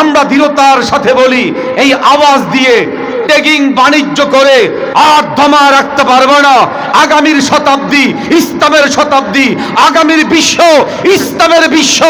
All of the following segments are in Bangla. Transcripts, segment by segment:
আমরা দৃঢ়তার সাথে বলি, এই আওয়াজ দিয়ে টেগিং বাণিজ্য করে আর দমা রাখতে পারবে না। আগামীর শতাব্দী ইসলামের শতাব্দী, আগামীর বিশ্ব ইসলামের বিশ্ব,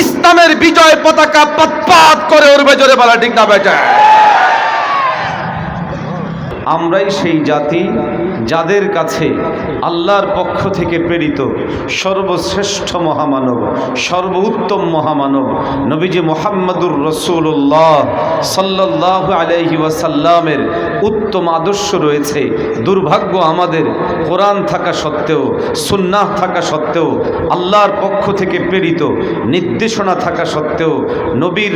ইসলামের বিজয় পতাকা পৎপাত করে উঠবে জোরে বলা ঠিক না বেটা। আমরাই সেই জাতি যাদের কাছে আল্লাহর পক্ষ থেকে প্রেরিত সর্বশ্রেষ্ঠ মহামানব, সর্বোত্তম মহামানব, নবীজি মোহাম্মদুর রসুল্লাহ সাল্লাহ আলাইহি ওয়াসাল্লামের উত্তম আদর্শ রয়েছে। দুর্ভাগ্য আমাদের কোরআন থাকা সত্ত্বেও, সুন্নাহ থাকা সত্ত্বেও, আল্লাহর পক্ষ থেকে প্রেরিত নির্দেশনা থাকা সত্ত্বেও, নবীর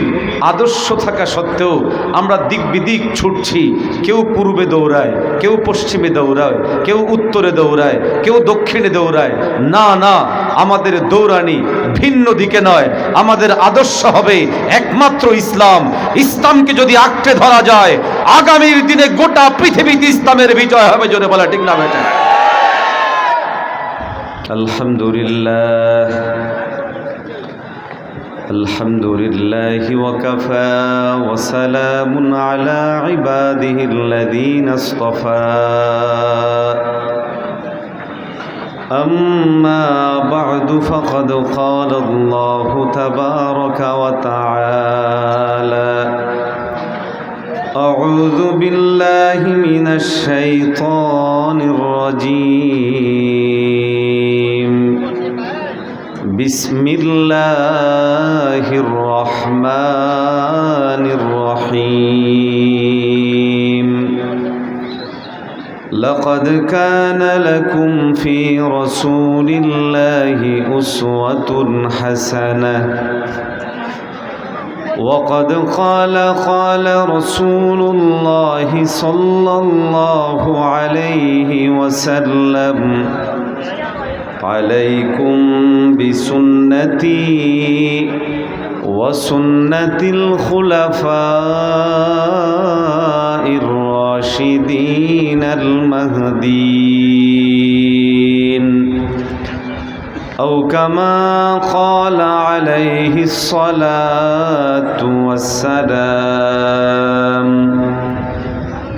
আদর্শ থাকা সত্ত্বেও আমরা দিক বিদিক ছুটছি, কেউ পূর্বে দৌড়ায়, কেউ পশ্চিমে দৌড়ায়, কেউ উত্তরে দৌড়ায়, কেউ দক্ষিণে দৌড়ায়। না না, আমাদের দৌড়ানি ভিন্ন দিকে নয়, আমাদের আদর্শ হবে একমাত্র ইসলাম। ইসলামকে যদি আঁকড়ে ধরা যায়, আগামীর দিনে গোটা পৃথিবীতে ইসলামের বিজয় হবে, জোরে বলা, ঠিক না বেটা? আলহামদুলিল্লাহ। الحمد لله وكفى وسلام على عباده الذين اصطفى. أما بعد فقد قال الله تبارك وتعالى أعوذ بالله من الشيطان الرجيم. بسم الله الرحمن الرحيم. لقد كان لكم في رسول الله أسوة حسنة. وقد قال قال رسول الله صلى الله عليه وسلم عليكم بسنتي وسنة الخلفاء الراشدين المهديين. أو كما قال عليه الصلاة والسلام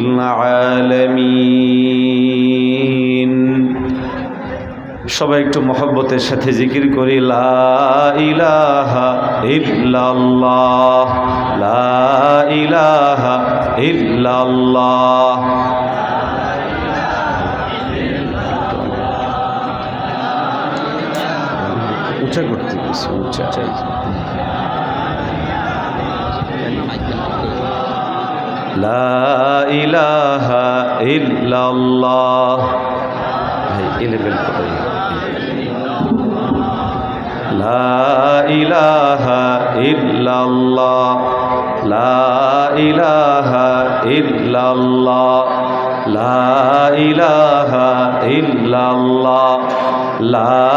العالمين সবাই একটু মহব্বতের সাথে জিকির করি লা ইলাহা ইল্লাল্লাহ লা ইলাহা ইল্লাল্লাহ উঁচা করতে গেছি উঁচা চাই লা ইলাহা ইল্লাল্লাহ ভাই এ লেভেল করাই লা ইলাহা ইল্লাল্লাহ লা ইলাহা ইল্লাল্লাহ লা ইলাহা ইল্লাল্লাহ লা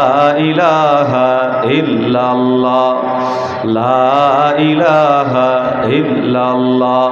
ইলাহা ইল্লাল্লাহ লা ইলাহা ইল্লাল্লাহ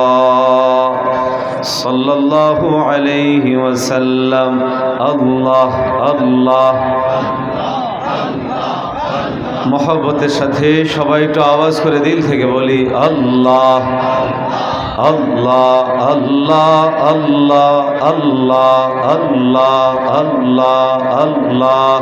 সাল্লাল্লাহু আলাইহি ওয়াসাল্লাম, আল্লাহ আল্লাহ। মহব্বতের সাথে সবাই একটু আওয়াজ করে দিল থেকে বলি, আল্লাহ আল্লাহ আল্লাহ আল্লাহ আল্লাহ আল্লাহ আল্লাহ আল্লাহ।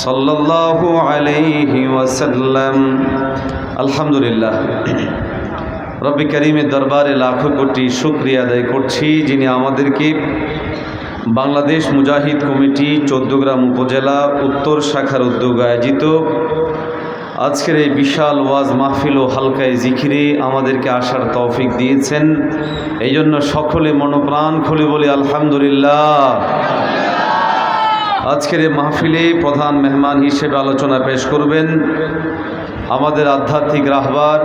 সাল্লাল্লাহু আলহামদুলিল্লাহ। রবি করিমের দরবারে লাখো কোটি শুক্রিয়া আদায় করছি, যিনি আমাদেরকে বাংলাদেশ মুজাহিদ কমিটি চৌদ্দগ্রাম উপজেলা উত্তর শাখার উদ্যোগ আয়োজিত আজকের এই বিশাল ওয়াজ মাহফিল ও হালকায় জিখিরে আমাদেরকে আসার তৌফিক দিয়েছেন। এই জন্য সকলে মনোপ্রাণ খুলে বলি, আলহামদুলিল্লাহ। আজকের এই মাহফিলে প্রধান মেহমান হিসেবে আলোচনা পেশ করবেন আমাদের আধ্যাত্মিক রাহবার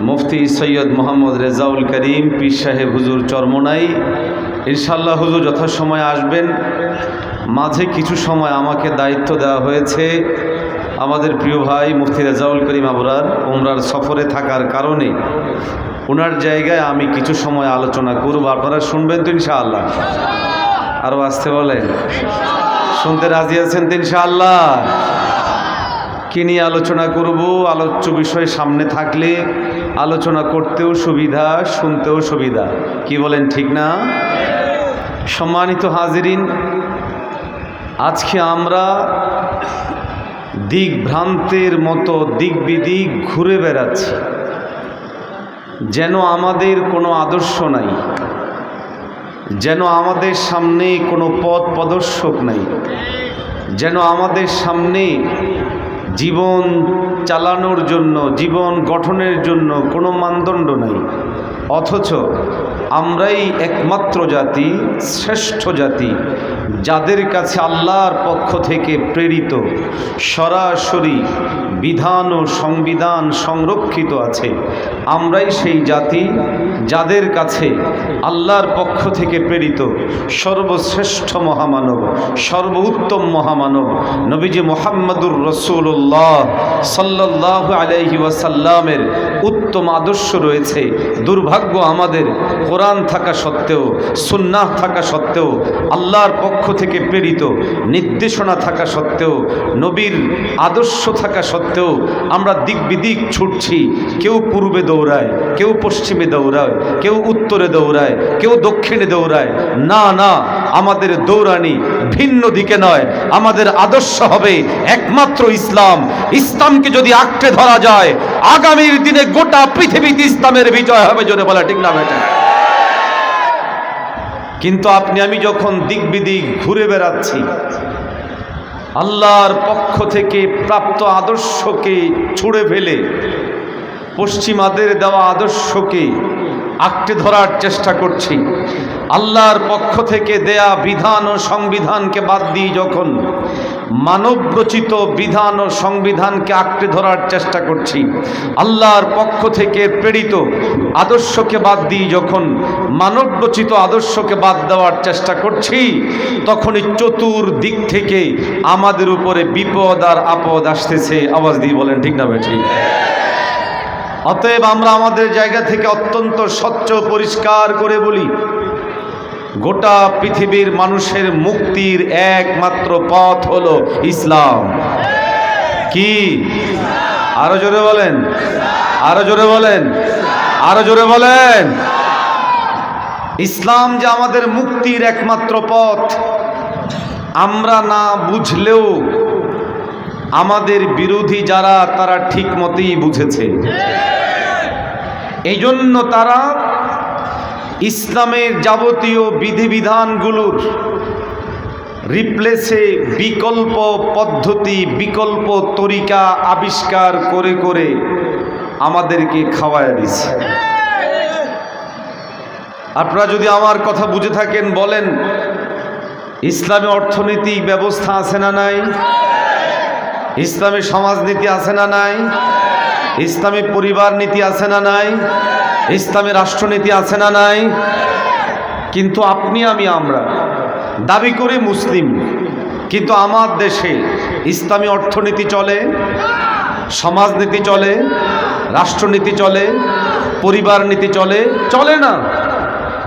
মুফতি সৈয়দ মোহাম্মদ রেজাউল করিম, পীর সাহেব হুজুর চরমনাই। ইনশাল্লাহ হুজুর যথাসময়ে আসবেন। মাঝে কিছু সময় আমাকে দায়িত্ব দেওয়া হয়েছে। আমাদের প্রিয় ভাই মুফতি রেজাউল করিম আবরার উমরার সফরে থাকার কারণে ওনার জায়গায় আমি কিছু সময় আলোচনা করব। আপনারা শুনবেন তো ইনশাআল্লাহ। আরও আসতে বলেন শুনতে রাজি আছেন ইনশাআল্লাহ? কি নিয়ে আলোচনা করব? আলোচ্য বিষয় সামনে থাকলে আলোচনা করতেও সুবিধা, শুনতেও সুবিধা। কি বলেন, ঠিক না? সম্মানিত হাজিরিন, আজকে আমরা দিকভ্রান্তের মতো দিক বিদিক ঘুরে বেড়াচ্ছি। যেন আমাদের কোনো আদর্শ নাই। যেন আমাদের সামনে কোনো পথ প্রদর্শক নাই। যেন আমাদের সামনে জীবন চালানোর জন্য, জীবন গঠনের জন্য কোনো মানদণ্ড নাই। অথচ আমরাই একমাত্র জাতি, শ্রেষ্ঠ জাতি যাদের কাছে আল্লাহর পক্ষ থেকে প্রেরিত, সরাসরি বিধান ও সংবিধান সংরক্ষিত আছে, আমরাই সেই জাতি যাদের কাছে আল্লাহর পক্ষ থেকে প্রেরিত, সর্বশ্রেষ্ঠ মহামানব, সর্বোত্তম মহামানব, নবীজি মোহাম্মদুর রসুল্লাহ সাল্লাহ আলহি ওয়াসাল্লামের উত্তম আদর্শ রয়েছে। দুর্ভাগ্য আমাদের কোরআন থাকা সত্ত্বেও, সুন্নাহ থাকা সত্ত্বেও, আল্লাহর পক্ষ থেকে প্রেরিত। নির্দেশনা থাকা সত্ত্বেও, নবীর আদর্শ থাকা সত্ত্বেও আমরা দিক বিদিক ছুটছি। কেউ পূর্বে দৌড়ায়, কেউ পশ্চিমে দৌড়ায়, কেউ উত্তরে দৌড়ায়, কেউ দক্ষিণে দৌড়ায়। না না, আমাদের দৌড়ানি ভিন্ন দিকে নয়। আমাদের আদর্শ হবে একমাত্র ইসলাম। ইসলামকে যদি আঁকড়ে ধরা যায়, আগামীর দিনে গোটা পৃথিবীতে ইসলামের বিজয় হবে, জোরে বলা ঠিক না, বেটা? কিন্তু আপনি, আমি যখন দিক বিদিক ঘুরে বেড়াচ্ছি, আল্লাহর পক্ষ থেকে প্রাপ্ত আদর্শকে ছুঁড়ে ফেলে পশ্চিমাদের দেওয়া আদর্শকে আঁকটে ধরার চেষ্টা করছি, আল্লাহর পক্ষ থেকে দেয়া বিধান ও সংবিধানকে বাদ দিয়ে যখন মানবরচিত বিধান ও সংবিধানকে আঁকড়ে ধরার চেষ্টা করছি। আল্লাহর পক্ষ থেকে প্রেরিত আদর্শকে বাদ দিয়ে যখন মানবরচিত আদর্শকে বাদ দেওয়ার চেষ্টা করছি, তখনই চতুর দিক থেকে আমাদের উপরে বিপদ আর আপদ আসতেছে। আওয়াজ দিয়ে বলেন, ঠিক না ঠিক অতএব আমরা আমাদের জায়গা থেকে অত্যন্ত স্বচ্ছ পরিষ্কার করে বলি গোটা পৃথিবীর মানুষের মুক্তির একমাত্র পথ হলো ইসলাম। কি? আরও জোরে বলেন। আরও জোরে বলেন। আরও জোরে বলেন। ইসলাম যে আমাদের মুক্তির একমাত্র পথ, আমরা না বুঝলেও আমাদের বিরোধী যারা, তারা ঠিক মতেই বুঝেছে। এই জন্য তারা ইসলামের যাবতীয় বিধিবিধানগুলোর রিপ্লেসে বিকল্প পদ্ধতি, বিকল্প তরিকা আবিষ্কার করে করে আমাদেরকে খাওয়ায় দিচ্ছে আপনারা যদি আমার কথা বুঝে থাকেন, বলেন, ইসলামে অর্থনৈতিক ব্যবস্থা আছে না নাই? ইসলামী সমাজনীতি আছে না নাই? ইসলামী পরিবার নীতি আছে না নাই? ইসলামের রাষ্ট্রনীতি আছে না নাই? কিন্তু আপনি আমি আমরা। দাবি করি মুসলিম। কিন্তু আমার দেশে ইসলামী অর্থনীতি চলে, সমাজনীতি চলে, রাষ্ট্রনীতি চলে, পরিবার নীতি চলে চলে না।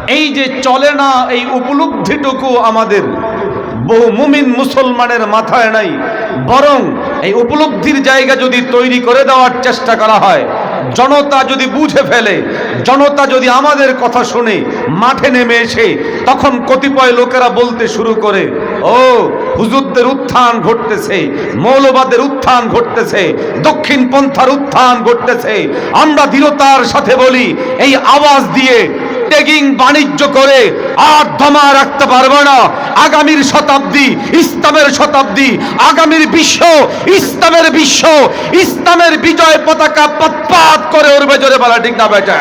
এই যে চলে না, এই উপলব্ধিটুকু আমাদের বহু মুমিন মুসলমানের মাথায় নাই। বরং এই উপলব্ধির জায়গা যদি তৈরি করে দেওয়ার চেষ্টা করা হয় জনতা যদি বুঝে ফেলে, জনতা যদি আমাদের কথা শুনে, মাঠে নেমে এসে, তখন কতিপয় লোকেরা বলতে শুরু করে, ও, হুজুরদের উত্থান ঘটতেছে, মৌলবাদের উত্থান ঘটতেছে, দক্ষিণ পন্থার উত্থান ঘটতেছে। আমরা দৃঢ়তার সাথে বলি, এই আওয়াজ দিয়ে, টেগিং বাণিজ্য করে, আর দমা রাখতে পারবে না। আগামীর শতাব্দী ইসলামের শতাব্দী, আগামীর বিশ্ব, ইসলামের বিশ্ব, ইসলামের বিজয় পতাকা পৎপাত করে উঠবে জোরে বলা ঠিক না বেটা।